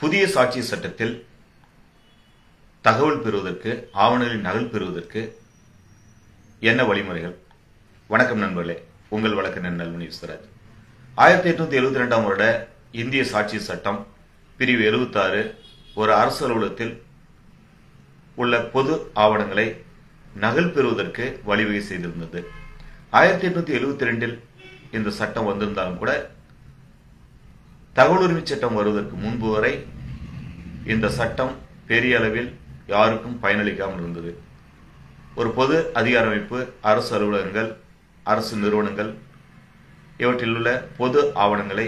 புதிய சாட்சி சட்டத்தில் தகவல் பெறுவதற்கு ஆவணங்களின் நகல் பெறுவதற்கு என்ன வழிமுறைகள்? வணக்கம் நண்பர்களே. உங்கள் வழக்கு நல்மணி விஸ்வராஜ் ஆயிரத்தி எட்நூத்தி எழுபத்தி ரெண்டாம் வருட இந்திய சாட்சி சட்டம் பிரிவு எழுபத்தாறு ஒரு அரசு அலுவலகத்தில் உள்ள பொது ஆவணங்களை நகல் பெறுவதற்கு வழிவகை செய்திருந்தது. ஆயிரத்தி எட்நூத்தி எழுபத்தி ரெண்டில் இந்த சட்டம் வந்திருந்தாலும் கூட தகவல் உரிமை சட்டம் வருவதற்கு முன்பு வரை இந்த சட்டம் பெரிய அளவில் யாருக்கும் பயனளிக்காமல் இருந்தது. ஒரு பொது அதிகார அமைப்பு அரசு அலுவலகங்கள் அரசு நிறுவனங்கள் இவற்றில் உள்ள பொது ஆவணங்களை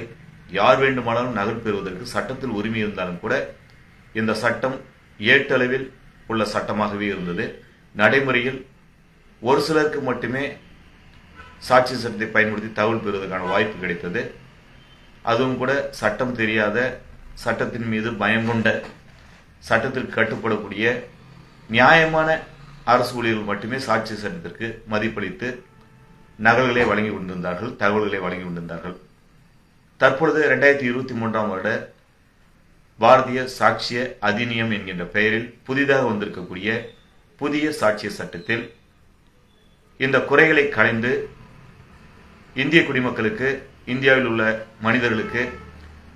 யார் வேண்டுமானாலும் நகர்பெறுவதற்கு சட்டத்தில் உரிமை இருந்தாலும் கூட இந்த சட்டம் ஏட்டளவில் உள்ள சட்டமாகவே இருந்தது. நடைமுறையில் ஒரு சிலருக்கு மட்டுமே சாட்சி சட்டத்தை பயன்படுத்தி தகவல் பெறுவதற்கான வாய்ப்பு கிடைத்தது. அதுவும் கூட சட்டம் தெரியாத சட்டத்தின் மீது பயம் கொண்ட சட்டத்திற்கு கட்டுப்படக்கூடிய நியாயமான அரசு ஊழியர்கள் மட்டுமே சாட்சி சட்டத்திற்கு மதிப்பளித்து நகல்களை வழங்கி கொண்டிருந்தார்கள் தகவல்களை வழங்கி கொண்டிருந்தார்கள். தற்பொழுது இரண்டாயிரத்தி இருபத்தி மூன்றாம் வருட பாரதிய சாட்சிய அதிநியம் என்கின்ற பெயரில் புதிதாக வந்திருக்கக்கூடிய புதிய சாட்சிய சட்டத்தில் இந்த குறைகளை களைந்து இந்திய குடிமக்களுக்கு இந்தியாவில் உள்ள மனிதர்களுக்கு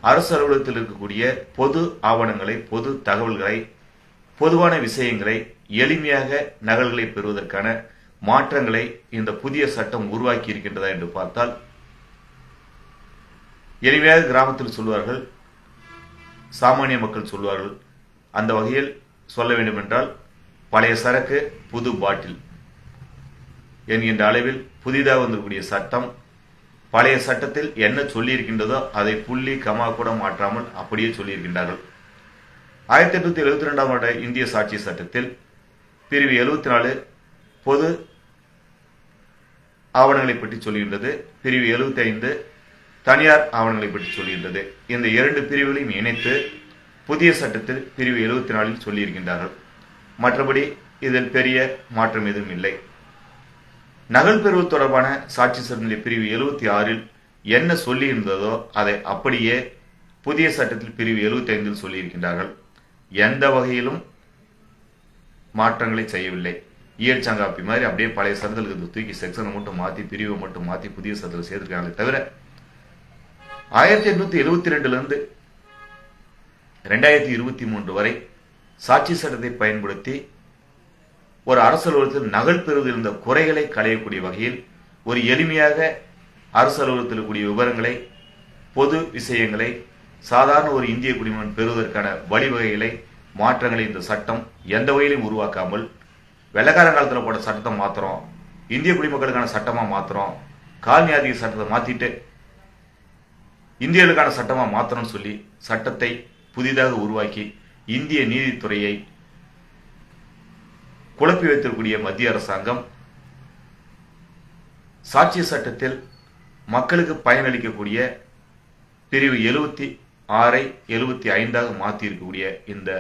அரசு அலுவலகத்தில் இருக்கக்கூடிய பொது ஆவணங்களை பொது தகவல்களை பொதுவான விஷயங்களை எளிமையாக நகல்களை பெறுவதற்கான மாற்றங்களை இந்த புதிய சட்டம் உருவாக்கி இருக்கின்றதா என்று பார்த்தால் எளிமையாக கிராமத்தில் சொல்வார்கள் சாமானிய மக்கள் சொல்வார்கள். அந்த வகையில் சொல்ல வேண்டுமென்றால் பழைய சரக்கு புது பாட்டில் என்கின்ற அளவில் புதிதாக வந்திருக்கூடிய சட்டம் பழைய சட்டத்தில் என்ன சொல்லியிருக்கின்றதோ அதை புள்ளி கமா கூட மாற்றாமல் அப்படியே சொல்லியிருக்கின்றார்கள். ஆயிரத்தி எட்நூத்தி எழுபத்தி ரெண்டாம் ஆண்டு இந்திய சாட்சி சட்டத்தில் பிரிவு எழுபத்தி நாலு பொது ஆவணங்களை பற்றி சொல்கின்றது பிரிவு எழுபத்தி ஐந்து தனியார் ஆவணங்களை பற்றி சொல்கின்றது. இந்த இரண்டு பிரிவுகளையும் இணைத்து புதிய சட்டத்தில் பிரிவு எழுபத்தி நாலில் சொல்லியிருக்கின்றார்கள். மற்றபடி இதில் பெரிய மாற்றம் எதுவும் இல்லை. நகல் பெறுவது தொடர்பான சாட்சி சட்டநிலை பிரிவு எழுபத்தி ஆறில் என்ன சொல்லியிருந்ததோ அதை அப்படியே புதிய சட்டத்தில் பிரிவு எழுபத்தி ஐந்தில் சொல்லியிருக்கின்றார்கள். எந்த வகையிலும் மாற்றங்களை செய்யவில்லை. இயல் சங்காப்பி மாதிரி அப்படியே பழைய சட்டத்தில் தூக்கி செக்ஷனை மட்டும் மாற்றி பிரிவை மட்டும் மாற்றி புதிய சட்டத்தில் சேர்த்துருக்காங்களே தவிர ஆயிரத்தி எட்நூத்தி எழுபத்தி ரெண்டுலேருந்து ரெண்டாயிரத்தி இருபத்தி மூன்று வரை சாட்சி சட்டத்தை பயன்படுத்தி ஒரு அரசு அலுவலகத்தில் நகல் பெறுவதில் இருந்த குறைகளை களையக்கூடிய வகையில் ஒரு எளிமையாக அரசு அலுவலகத்தில் கூடிய விவரங்களை பொது விஷயங்களை சாதாரண ஒரு இந்திய குடிமகன் பெறுவதற்கான வழிவகைகளை மாற்றங்களை இந்த சட்டம் எந்த வகையிலும் உருவாக்காமல் வெள்ளக்கார காலத்தில் போட்ட சட்டத்தை மாத்துறோம் இந்திய குடிமக்களுக்கான சட்டமா மாத்துறோம் கால்நியாதிக சட்டத்தை மாத்திட்டு இந்தியர்களுக்கான சட்டமாக மாற்றணும்னு சொல்லி சட்டத்தை புதிதாக உருவாக்கி இந்திய நீதித்துறையை குழப்பி வைத்திருக்கூடிய மத்திய அரசாங்கம் சாட்சிய சட்டத்தில் மக்களுக்கு பயனளிக்கக்கூடிய பிரிவு எழுபத்தி ஆறை எழுபத்தி ஐந்தாக மாற்றியிருக்கக்கூடிய இந்த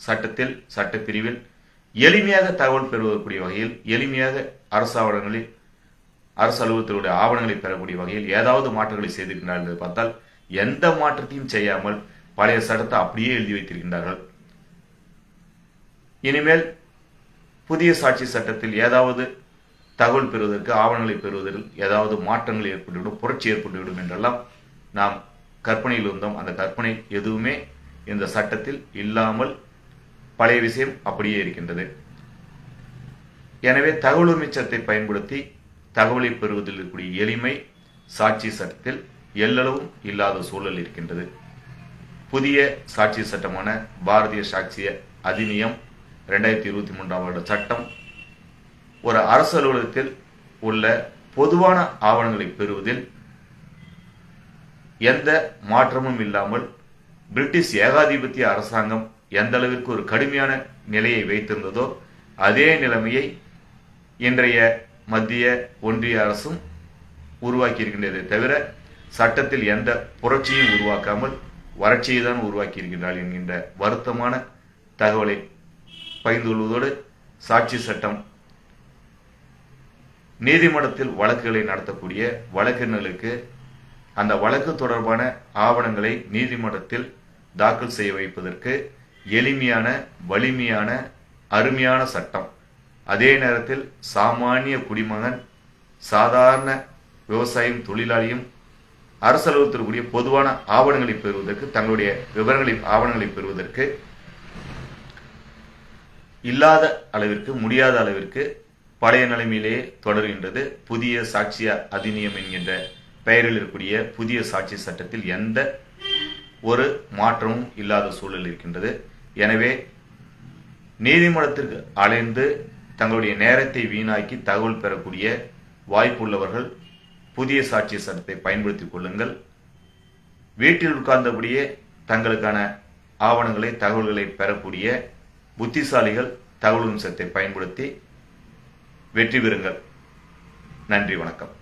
சட்டத்தில் சட்டப்பிரிவில் எளிமையாக தகவல் பெறுவதற்குரிய வகையில் எளிமையாக அரசு ஆவணங்களில் அரசு அலுவலகத்தினுடைய ஆவணங்களை பெறக்கூடிய வகையில் ஏதாவது மாற்றங்களை செய்திருக்கிறார்கள் என்று பார்த்தால் எந்த மாற்றத்தையும் செய்யாமல் பழைய சட்டத்தை அப்படியே எழுதி வைத்திருக்கின்றார்கள். இனிமேல் புதிய சாட்சி சட்டத்தில் ஏதாவது தகவல் பெறுவதற்கு ஆவணங்களை பெறுவதில் ஏதாவது மாற்றங்கள் ஏற்பட்டுவிடும் புரட்சி ஏற்பட்டுவிடும் என்றெல்லாம் நாம் கற்பனையில் இருந்தோம். அந்த கற்பனை எதுவுமே இந்த சட்டத்தில் இல்லாமல் பழைய விஷயம் அப்படியே இருக்கின்றது. எனவே தகவல் உரிமை பயன்படுத்தி தகவலை பெறுவதில் இருக்கக்கூடிய எளிமை சாட்சி சட்டத்தில் எல்லளவும் இல்லாத சூழல் இருக்கின்றது. புதிய சாட்சி சட்டமான பாரதிய சாட்சிய அதிநியம் ரெண்டாயிரத்தி இருபத்தி மூன்றாம் வருட சட்டம். ஒரு அரசு அலுவலகத்தில் உள்ள பொதுவான ஆவணங்களை பெறுவதில் எந்த மாற்றமும் இல்லாமல் பிரிட்டிஷ் ஏகாதிபத்திய அரசாங்கம் எந்த அளவிற்கு ஒரு கடுமையான நிலையை வைத்திருந்ததோ அதே நிலைமையை இன்றைய மத்திய ஒன்றிய அரசும் உருவாக்கியிருக்கின்றதை தவிர சட்டத்தில் எந்த புரட்சியும் உருவாக்காமல் வறட்சியை தான் உருவாக்கி இருக்கின்றார் என்கின்ற வருத்தமான தகவலை பகிர்ந்து கொள்வதோடு சாட்சி சட்டம். நீதிமன்றத்தில் வழக்குகளை நடத்தக்கூடிய வழக்கறிஞர்களுக்கு அந்த வழக்கு தொடர்பான ஆவணங்களை நீதிமன்றத்தில் தாக்கல் செய்ய வைப்பதற்கு எளிமையான வலிமையான அருமையான சட்டம். அதே நேரத்தில் சாமானிய குடிமகன் சாதாரண விவசாயம் தொழிலாளியும் அரசு அலுவலகத்திற்குரிய பொதுவான ஆவணங்களை பெறுவதற்கு தங்களுடைய விவரங்களை ஆவணங்களை பெறுவதற்கு இல்லாத அளவிற்கு முடியாத அளவிற்கு பழைய நிலைமையிலேயே தொடர்கின்றது. புதிய சாட்சிய அதிநியம் என்கின்ற பெயரில் இருக்கக்கூடிய புதிய சாட்சி சட்டத்தில் எந்த ஒரு மாற்றமும் இல்லாத சூழல் இருக்கின்றது. எனவே நீதிமன்றத்திற்கு அலைந்து தங்களுடைய நேரத்தை வீணாக்கி தகவல் பெறக்கூடிய வாய்ப்புள்ளவர்கள் புதிய சாட்சி சட்டத்தை பயன்படுத்திக் கொள்ளுங்கள். வீட்டில் உட்கார்ந்தபடியே தங்களுக்கான ஆவணங்களை தகவல்களை பெறக்கூடிய புத்திசாலிகள் தகவல் அம்சத்தை பயன்படுத்தி வெற்றி பெறுங்கள். நன்றி வணக்கம்.